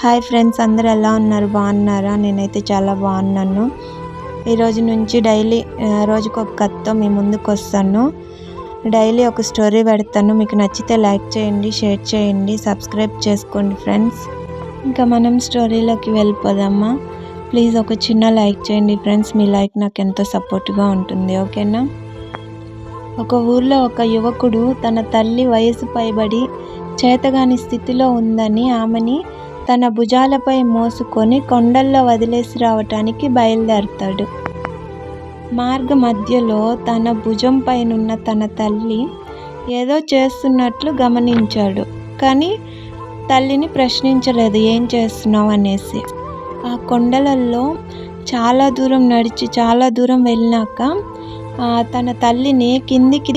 Hi friends అందరు ఎలా ఉన్నారు? బాగున్నారా? నేనైతే చాలా బాగున్నాను. ఈరోజు నుంచి డైలీ రోజుకు ఒక కథతో మీ ముందుకు వస్తాను. డైలీ ఒక స్టోరీ పెడతాను. మీకు నచ్చితే లైక్ చేయండి షేర్ చేయండి సబ్స్క్రైబ్ చేసుకోండి ఫ్రెండ్స్. ఇంకా మనం స్టోరీలోకి వెళ్ళిపోదామా? ప్లీజ్ ఒక చిన్న లైక్ చేయండి ఫ్రెండ్స్. మీ లైక్ నాకు ఎంతో సపోర్ట్గా ఉంటుంది ఓకేనా? ఒక ఊర్లో ఒక యువకుడు తన తల్లి వయసు పైబడి చేతగాని స్థితిలో ఉందని ఆమెని తన భుజాలపై మోసుకొని కొండల్లో వదిలేసి రావటానికి బయలుదేరతాడు. మార్గ మధ్యలో తన భుజం పైనున్న తన తల్లి ఏదో చేస్తున్నట్లు గమనించాడు. కానీ తల్లిని ప్రశ్నించలేదు ఏం చేస్తున్నావు? అనేసి. ఆ కొండలలో చాలా దూరం నడిచి చాలా దూరం వెళ్ళినాక ఆ, తన తల్లిని కిందికి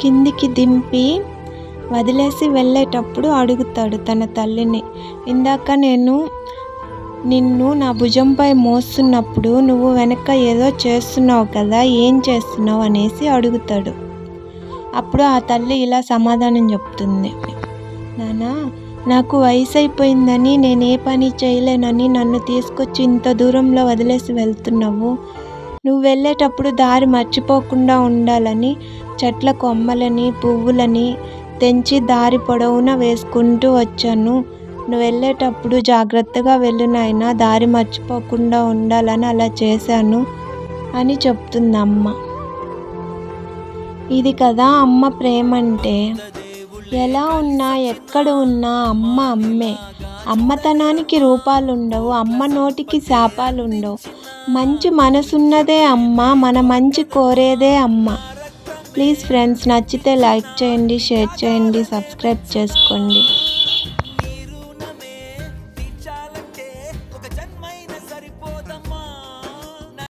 కిందికి దింపి వదిలేసి వెళ్ళేటప్పుడు అడుగుతాడు తన తల్లిని ఇందాక నేను నిన్ను నా భుజంపై మోస్తున్నప్పుడు నువ్వు వెనక ఏదో చేస్తున్నావు కదా ఏం చేస్తున్నావు? అనేసి అడుగుతాడు. అప్పుడు ఆ తల్లి ఇలా సమాధానం చెప్తుంది. నానా నాకు వయసు అయిపోయిందని నేను ఏ పని చేయలేనని నన్ను తీసుకొచ్చి ఇంత దూరంలో వదిలేసి వెళ్తున్నావు. నువ్వు వెళ్ళేటప్పుడు దారి మర్చిపోకుండా ఉండాలని చెట్ల కొమ్మలని పువ్వులని తెంచి దారి పొడవునా వేసుకుంటూ వచ్చాను. నువ్వు వెళ్ళేటప్పుడు జాగ్రత్తగా వెళ్ళు నాయన దారి మర్చిపోకుండా ఉండాలని అలా చేశాను అని చెప్తుంది అమ్మ ఇది కదా అమ్మ ప్రేమ అంటే ఎలా ఉన్నా ఎక్కడ ఉన్నా అమ్మ అమ్మే. అమ్మతనానికి రూపాలు ఉండవు అమ్మ నోటికి శాపాలు ఉండవు మంచి మనసున్నదే అమ్మ మన మంచి కోరేదే అమ్మ. ప్లీజ్ ఫ్రెండ్స్ నచ్చితే లైక్ చేయండి షేర్ చేయండి సబ్స్క్రైబ్ చేసుకోండి.